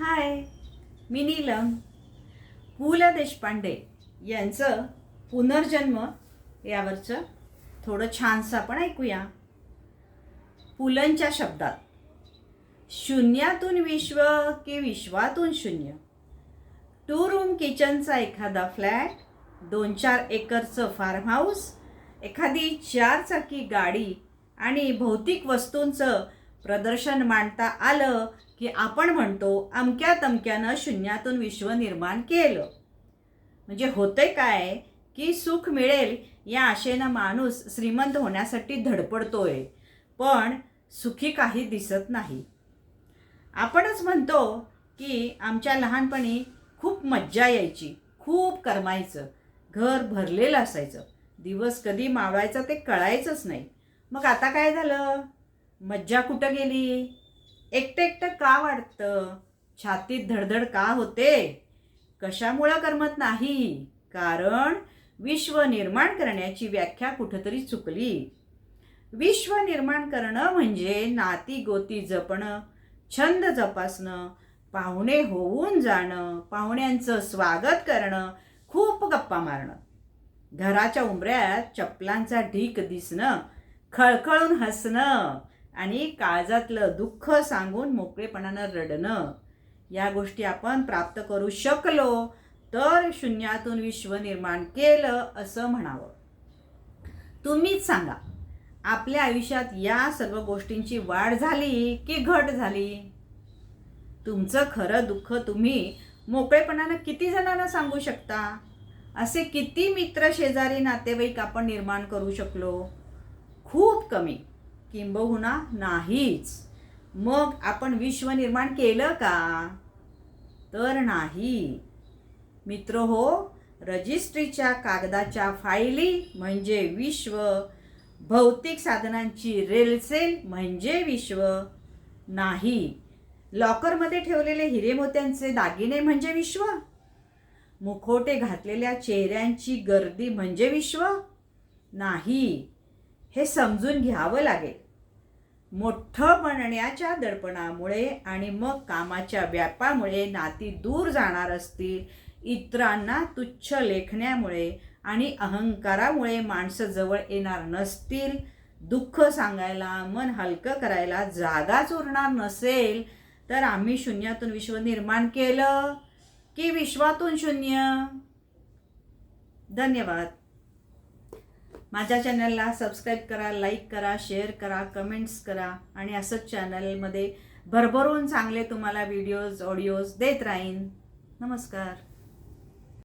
हाय मी नीलम. पु ल देशपांडे यांचं पुनर्जन्म यावरचं थोडं छानसं आपण ऐकूया. पुलंच्या शब्दात शून्यातून विश्व की विश्वातून शून्य? टू रूम किचनचा एखादा फ्लॅट दोन चार एकरचं फार्म हाऊस एखादी चारचाकी गाडी आणि भौतिक वस्तूंचं प्रदर्शन मांडता आलं की आपण म्हणतो अमक्या तमक्यानं शून्यातून विश्व निर्माण केलं. म्हणजे होतंय काय की सुख मिळेल या आशेनं माणूस श्रीमंत होण्यासाठी धडपडतोय पण सुखी काही दिसत नाही. आपणच म्हणतो की आमच्या लहानपणी खूप मज्जा यायची खूप करमायचं घर भरलेलं असायचं. दिवस कधी मावळायचा ते कळायचंच नाही. मग आता काय झालं? मज्जा कुठं गेली? एकटं एकटं का वाटतं छातीत धडधड का होते? कशामुळं करमत नाही? कारण विश्व निर्माण करण्याची व्याख्या कुठंतरी चुकली. विश्व निर्माण करणं म्हणजे नाती गोती जपणं छंद जपासणं पाहुणे होऊन जाणं पाहुण्यांचं स्वागत करणं खूप गप्पा मारणं. घराच्या उंबऱ्यात चपलांचा ढीक दिसणं खळखळून हसणं आणि काळजातलं दुःख सांगून मोकळेपणानं रडणं या गोष्टी आपण प्राप्त करू शकलो तर शून्यातून विश्व निर्माण केलं असं म्हणावं. तुम्हीच सांगा आपल्या आयुष्यात या सर्व गोष्टींची वाढ झाली की घट झाली? तुमचं खरं दुःख तुम्ही मोकळेपणानं किती जणांना सांगू शकता? असे किती मित्र शेजारी नातेवाईक आपण निर्माण करू शकलो? खूप कमी. किंबहुना नाहीच. मग आपण विश्व निर्माण केलं का? तर नाही. मित्र हो रजिस्ट्रीच्या कागदाच्या फायली म्हणजे विश्व. भौतिक साधनांची रेलसेल म्हणजे विश्व. नाही. लॉकरमध्ये ठेवलेले हिरे मोत्यांचे दागिने म्हणजे विश्व. मुखोटे घातलेल्या चेहऱ्यांची गर्दी म्हणजे विश्व. नाही. हे समजून घ्यावं लागेल. मोठं बनण्याच्या दडपणामुळे आणि मग कामाच्या व्यापामुळे नाती दूर जाणार असतील इतरांना तुच्छ लेखण्यामुळे आणि अहंकारामुळे माणसं जवळ येणार नसतील दुःख सांगायला मन हलकं करायला जागाच उरणार नसेल तर आम्ही शून्यातून विश्व निर्माण केलं की विश्वातून शून्य. धन्यवाद. माझ्या चॅनलला सबस्क्राईब करा लाईक करा शेअर करा कमेंट्स करा आणि असंच चॅनलमध्ये भरभरून चांगले तुम्हाला व्हिडिओज ऑडिओज देत राहीन. नमस्कार.